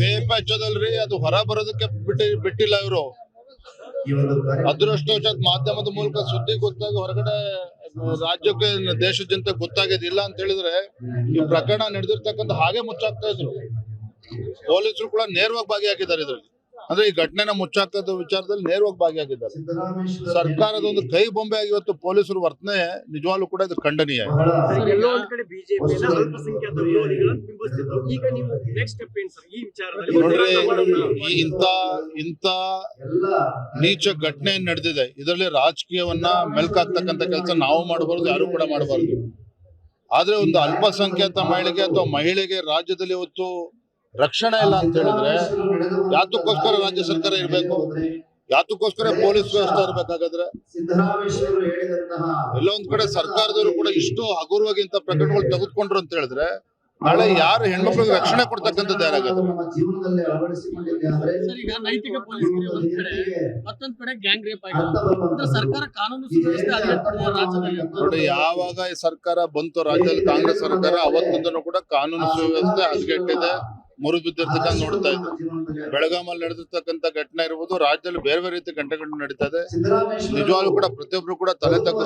ತೇಪ ಹಚ್ಚೋದಲ್ರಿ ಅದು ಹೊರ ಬರೋದಕ್ಕೆ ಬಿಟ್ಟಿ ಬಿಟ್ಟಿಲ್ಲ ಇವರು. ಅದೃಷ್ಟವಶಾತ್ ಮಾಧ್ಯಮದ ಮೂಲಕ ಸುದ್ದಿ ಗೊತ್ತಾಗಿ ಹೊರಗಡೆ ರಾಜ್ಯಕ್ಕೆ ದೇಶದ ಜನತೆ ಗೊತ್ತಾಗೋದಿಲ್ಲ ಅಂತ ಹೇಳಿದ್ರೆ ಈ ಪ್ರಕರಣ ನಡೆದಿರ್ತಕ್ಕಂಥ ಹಾಗೆ ಮುಚ್ಚಾಗ್ತಾ ಇದ್ರು. ಪೊಲೀಸರು ಕೂಡ ನೇರವಾಗಿ ಭಾಗಿಯಾಗಿದ್ದಾರೆ ಇದ್ರಲ್ಲಿ. ಅಂದ್ರೆ ಈ ಘಟನೆನ ಮುಚ್ಚಾಕದ ವಿಚಾರದಲ್ಲಿ ನೇರವಾಗಿ ಭಾಗಿಯಾಗಿದ್ದಾರೆ. ಸರ್ಕಾರದ ಒಂದು ಕೈ ಬೊಂಬೆ ಆಗಿ ಇವತ್ತು ಪೊಲೀಸರು ವರ್ತನೆ ನಿಜವಾಗ್ಲೂ ಕೂಡ ಇದು ಖಂಡನೀಯ. ಸರ್, ಎಲ್ಲೋ ಕಡೆ ಬಿಜೆಪಿನ ಅಲ್ಪಸಂಖ್ಯಾತ ವಿರೋಧಿಗಳನ್ನು ಬಿಂಬಿಸ್ತಿದ್ರು. ಈಗ ನೀವು ನೆಕ್ಸ್ಟ್ ಸ್ಟೆಪ್ ಏನ್ ಸರ್? ಈ ವಿಚಾರದಲ್ಲಿ ನೋಡ್ರಿ ಈ ಇಂತ ಇಂತ ನೀಚ ಘಟನೆ ಏನ್ ನಡೆದಿದೆ. ಇದರಲ್ಲಿ ರಾಜಕೀಯವನ್ನ ಮೆಲ್ಕಾಕ್ತಕ್ಕಂತ ಕೆಲಸ ನಾವು ಮಾಡಬಾರ್ದು ಯಾರು ಕೂಡ ಮಾಡಬಾರ್ದು. ಆದ್ರೆ ಒಂದು ಅಲ್ಪಸಂಖ್ಯಾತ ಮಹಿಳೆಗೆ ಅಥವಾ ಮಹಿಳೆಗೆ ರಾಜ್ಯದಲ್ಲಿ ಇವತ್ತು ರಕ್ಷಣೆ ಇಲ್ಲ ಅಂತ ಹೇಳಿದ್ರೆ ಯಾತಕ್ಕೋಸ್ಕರ ರಾಜ್ಯ ಸರ್ಕಾರ ಇರಬೇಕು? ಯಾತಕ್ಕೋಸ್ಕರ ಪೊಲೀಸ್ ವ್ಯವಸ್ಥೆ ಇರ್ಬೇಕಾಗಾದ್ರೆ? ಎಲ್ಲ ಒಂದ್ ಕಡೆ ಸರ್ಕಾರದವರು ಕೂಡ ಇಷ್ಟು ಹಗುರವಾಗಿ ಇಂತ ಪ್ರಕರಣಗಳು ತೆಗೆದುಕೊಂಡ್ರು ಅಂತ ಹೇಳಿದ್ರೆ ನಾಳೆ ಯಾರು ಹೆಣ್ಮಕ್ಳಿಗೆ ರಕ್ಷಣೆ ಕೊಡ್ತಕ್ಕಂಥದ್ದು ಯಾರಾಗುತ್ತೆ ಈಗ ನೈತಿಕ ಪೊಲೀಸರಿಗೆ ಒಂದ್ ಕಡೆ ಮತ್ತೊಂದ್ ಕಡೆ ಗ್ಯಾಂಗ್ ರೇಪ್ ಆಗಿದೆ ಅರ್ಥ ಅಂದ್ರೆ ಬರುವಂತಹ ಸರ್ಕಾರ ಕಾನೂನು ಸುವ್ಯವಸ್ಥೆ ಹದಗೆಟ್ಟಿದೆ ರಾಜ್ಯದಲ್ಲಿ ಅಂತ. ನೋಡಿ ಯಾವಾಗ ಈ ಸರ್ಕಾರ ಬಂತು ರಾಜ್ಯದಲ್ಲಿ ಕಾಂಗ್ರೆಸ್ ಸರ್ಕಾರ ಅವತ್ತಿಂದನೂ ಕೂಡ ಕಾನೂನು ಸುವ್ಯವಸ್ಥೆ ಹದಗೆಟ್ಟಿದೆ. ಮುರಿದು ಬಿದ್ದಿರ್ತಕ್ಕಂಥ ನೋಡ್ತಾ ಇದ್ದೆ ಬೆಳಗಾಮಲ್ಲಿ ನಡೆದಿರ್ತಕ್ಕಂಥ ಘಟನೆ ಇರ್ಬೋದು ರಾಜ್ಯದಲ್ಲಿ ಬೇರೆ ಬೇರೆ ರೀತಿ ಘಟನೆಗಳು ನಡೀತಾ ಇದೆ ನಿಜವಾಗ್ಲೂ ಕೂಡ ಪ್ರತಿಯೊಬ್ರು ಕೂಡ ತಲೆ ಇವತ್ತು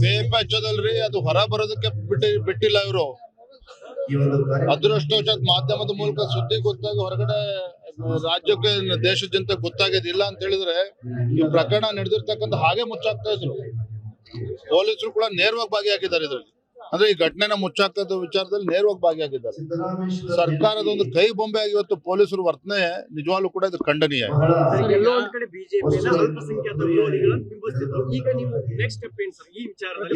ತೇಪ ಹಚ್ಚೋದಲ್ರಿ ಅದು ಹೊರ ಬರೋದಕ್ಕೆ ಬಿಟ್ಟಿ ಬಿಟ್ಟಿಲ್ಲ ಇವರು ಅದೃಷ್ಟವಶಾತ್ ಮಾಧ್ಯಮದ ಮೂಲಕ ಸುದ್ದಿ ಗೊತ್ತಾಗ ಹೊರಗಡೆ ರಾಜ್ಯಕ್ಕೆ ದೇಶ ಜನತೆ ಗೊತ್ತಾಗೋದಿಲ್ಲ ಅಂತ ಹೇಳಿದ್ರೆ ಈ ಪ್ರಕರಣ ನಡೆದಿರ್ತಕ್ಕಂಥ ಹಾಗೆ ಮುಚ್ಚಾಕ್ತಾ ಇದ್ರು. ಪೊಲೀಸರು ಕೂಡ ನೇರವಾಗಿ ಭಾಗಿಯಾಗಿದ್ದಾರೆ ಇದ್ರಲ್ಲಿ. ಅಂದ್ರೆ ಈ ಘಟನೆನ ಮುಚ್ಚಾಕದ ವಿಚಾರದಲ್ಲಿ ನೇರವಾಗಿ ಭಾಗಿಯಾಗಿದ್ದಾರೆ. ಸರ್ಕಾರದ ಒಂದು ಕೈ ಬೊಂಬೆ ಆಗಿ ಇವತ್ತು ಪೊಲೀಸರು ವರ್ತನೆ ನಿಜವಾಗ್ಲೂ ಕೂಡ ಇದು ಖಂಡನೀಯ.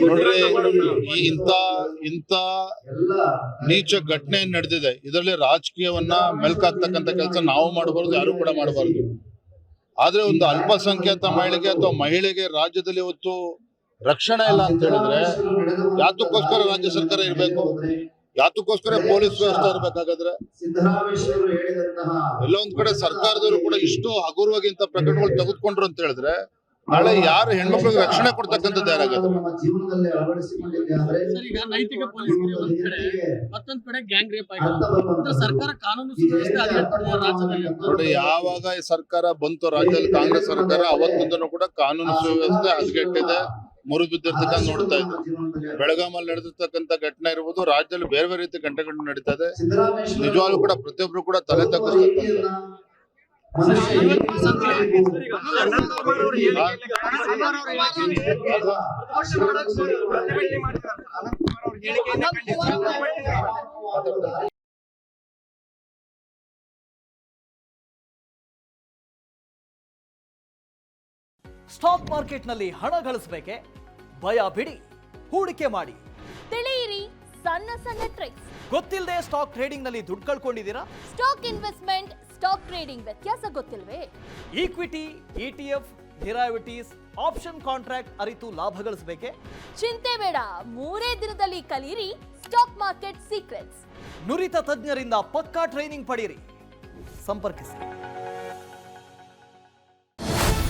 ನೋಡ್ರಿ ಈ ಇಂತ ಇಂತ ನೀಚ ಘಟನೆ ನಡೆದಿದೆ. ಇದರಲ್ಲಿ ರಾಜಕೀಯವನ್ನ ಮೆಲ್ಕಾಕ್ತಕ್ಕಂತ ಕೆಲಸ ನಾವು ಮಾಡಬಾರ್ದು ಯಾರು ಕೂಡ ಮಾಡಬಾರ್ದು. ಆದ್ರೆ ಒಂದು ಅಲ್ಪಸಂಖ್ಯಾತ ಮಹಿಳೆಗೆ ಅಥವಾ ಮಹಿಳೆಗೆ ರಾಜ್ಯದಲ್ಲಿ ಇವತ್ತು ರಕ್ಷಣೆ ಇಲ್ಲ ಅಂತ ಹೇಳಿದ್ರೆ ಯಾತಕ್ಕೋಸ್ಕರ ರಾಜ್ಯ ಸರ್ಕಾರ ಇರಬೇಕು? ಯಾತಕ್ಕೋಸ್ಕರ ಪೊಲೀಸ್ ವ್ಯವಸ್ಥೆ ಇರ್ಬೇಕಾಗಾದ್ರೆ? ಎಲ್ಲೊಂದ್ ಹೇಳಿದಂತಹ ಎಲ್ಲ ಒಂದ್ ಕಡೆ ಸರ್ಕಾರದವರು ಕೂಡ ಇಷ್ಟು ಹಗುರವಾಗಿ ಇಂತ ಪ್ರಕರಣಗಳು ತೆಗೆದುಕೊಂಡ್ರು ಅಂತ ಹೇಳಿದ್ರೆ ನಾಳೆ ಯಾರು ಹೆಣ್ಮಕ್ಳಿಗೆ ರಕ್ಷಣೆ ಕೊಡ್ತಕ್ಕಂಥದ್ದು ಯಾರಾಗುತ್ತೆ? ಈಗ ನೈತಿಕ ಪೊಲೀಸರಿಗೆ ಒಂದ್ ಕಡೆ ಮತ್ತೊಂದ್ ಕಡೆ ಗ್ಯಾಂಗ್ ರೇಪ್ ಆಗಿದೆ ಸರ್ಕಾರ ಕಾನೂನು. ನೋಡಿ ಯಾವಾಗ ಈ ಸರ್ಕಾರ ಬಂತು ರಾಜ್ಯದಲ್ಲಿ ಕಾಂಗ್ರೆಸ್ ಸರ್ಕಾರ ಅವತ್ತಿಂದನೂ ಕೂಡ ಕಾನೂನು ಸುವ್ಯವಸ್ಥೆ ಹದಗೆಟ್ಟಿದೆ. ಮುರಿದು ಬಿದ್ದಿರ್ತಕ್ಕಂಥ ನೋಡ್ತಾ ಇದ್ದೆ ಬೆಳಗಾಮಲ್ಲಿ ನಡೆದಿರ್ತಕ್ಕಂಥ ಘಟನೆ ಇರ್ಬೋದು ರಾಜ್ಯದಲ್ಲಿ ಬೇರೆ ಬೇರೆ ರೀತಿ ಘಟನೆಗಳು ನಡೀತಾ ಇದೆ ನಿಜವಾಗ್ಲೂ ಕೂಡ ಪ್ರತಿಯೊಬ್ರು ಕೂಡ ತಲೆ ಹೇಳಿಕೆಯನ್ನ ಸ್ಟಾಕ್ ಮಾರ್ಕೆಟ್ನಲ್ಲಿ ಹಣ ಗಳಿಸಬೇಕೆ? ಭಯ ಬಿಡಿ. ಹೂಡಿಕೆ ಮಾಡಿ. ತಿಳಿಯಿರಿ ಸಣ್ಣ ಸಣ್ಣ ಟ್ರಿಕ್ಸ್ ಗೊತ್ತಿಲ್ಲದೆ ಸ್ಟಾಕ್ ಟ್ರೇಡಿಂಗ್ನಲ್ಲಿ ದುಡ್ಡು ಕಳ್ಕೊಂಡಿದ್ದೀರಾ? ಸ್ಟಾಕ್ ಇನ್ವೆಸ್ಟ್ಮೆಂಟ್ ಸ್ಟಾಕ್ ಟ್ರೇಡಿಂಗ್ ವ್ಯತ್ಯಾಸ ಗೊತ್ತಿಲ್ವೇ? Equity ETF derivatives option contract ಅರಿತು ಲಾಭ ಗಳಿಸಬೇಕೆ? ಚಿಂತೆ ಬೇಡ ಮೂರೇ ದಿನದಲ್ಲಿ ಕಲಿಯಿರಿ ಸ್ಟಾಕ್ ಮಾರ್ಕೆಟ್ ಸೀಕ್ರೆಟ್ಸ್. ನುರಿತ ತಜ್ಞರಿಂದ ಪಕ್ಕಾ ಟ್ರೈನಿಂಗ್ ಪಡೆಯಿರಿ. ಸಂಪರ್ಕಿಸಿ.